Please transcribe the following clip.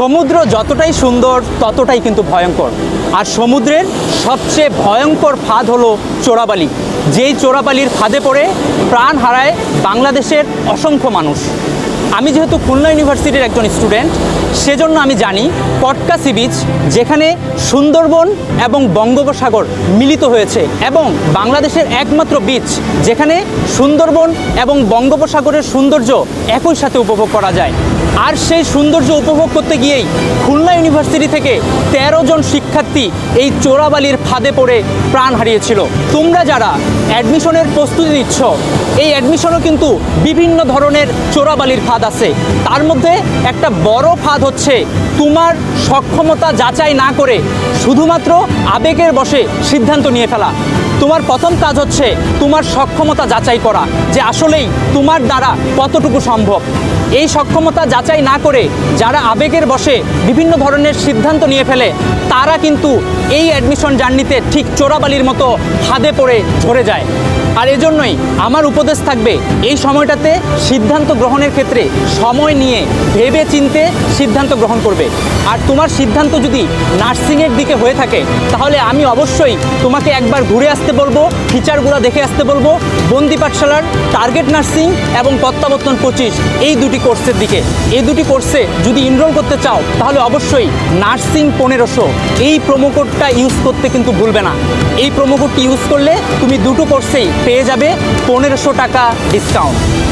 সমুদ্র যতটাই সুন্দর, ততটাই কিন্তু ভয়ঙ্কর। আর সমুদ্রের সবচেয়ে ভয়ঙ্কর ফাঁদ হলো চোরাবালি। যেই চোরাবালির ফাঁদে পড়ে প্রাণ হারায় বাংলাদেশের অসংখ্য মানুষ। আমি যেহেতু খুলনা ইউনিভার্সিটির একজন স্টুডেন্ট, সেজন্য আমি জানি কটকা সি বিচ, যেখানে সুন্দরবন এবং বঙ্গোপসাগর মিলিত হয়েছে, এবং বাংলাদেশের একমাত্র বিচ, যেখানে সুন্দরবন এবং বঙ্গোপসাগরের সৌন্দর্য একই সাথে উপভোগ করা যায়। আর সেই সৌন্দর্য উপভোগ করতে গিয়েই খুলনা ইউনিভার্সিটি থেকে ১৩ জন শিক্ষার্থী এই চোরাবালির ফাঁদে পড়ে প্রাণ হারিয়েছিল। তোমরা যারা অ্যাডমিশনের প্রস্তুতি নিচ্ছ, এই অ্যাডমিশনও কিন্তু বিভিন্ন ধরনের চোরাবালির ফাঁদ আছে। তার মধ্যে একটা বড় ফাঁদ হচ্ছে তোমার সক্ষমতা যাচাই না করে শুধুমাত্র আবেগের বসে সিদ্ধান্ত নিয়ে ফেলা। তোমার প্রথম কাজ হচ্ছে তোমার সক্ষমতা যাচাই করা, যে আসলেই তোমার দ্বারা কতটুকু সম্ভব। এই সক্ষমতা যাচাই না করে যারা আবেগের বসে বিভিন্ন ধরনের সিদ্ধান্ত নিয়ে ফেলে, তারা কিন্তু এই অ্যাডমিশন জার্নিতে ঠিক চোরাবালির মতো হাদে পড়ে ঝরে যায়। আর এজন্যই আমার উপদেশ থাকবে, এই সময়টাতে সিদ্ধান্ত গ্রহণের ক্ষেত্রে সময় নিয়ে ভেবে চিনতে সিদ্ধান্ত গ্রহণ করবে। আর তোমার সিদ্ধান্ত যদি নার্সিংয়ের দিকে হয়ে থাকে, তাহলে আমি অবশ্যই তোমাকে একবার ঘুরে আসতে বলব ফিচারগুলো দেখে আসতে বলব, বন্দি পাঠশালার টার্গেট নার্সিং এবং প্রত্যাবর্তন পঁচিশ, এই দুটি কোর্সের দিকে। এই দুটি কোর্সে যদি ইনরোল করতে চাও, তাহলে অবশ্যই নার্সিং পনেরোশো, এই প্রোমো কোডটা ইউজ করতে কিন্তু ভুলবে না। এই প্রোমো কোডটি ইউজ করলে তুমি দুটো কোর্সেই পেয়ে যাবে পনেরোশো টাকা ডিসকাউন্ট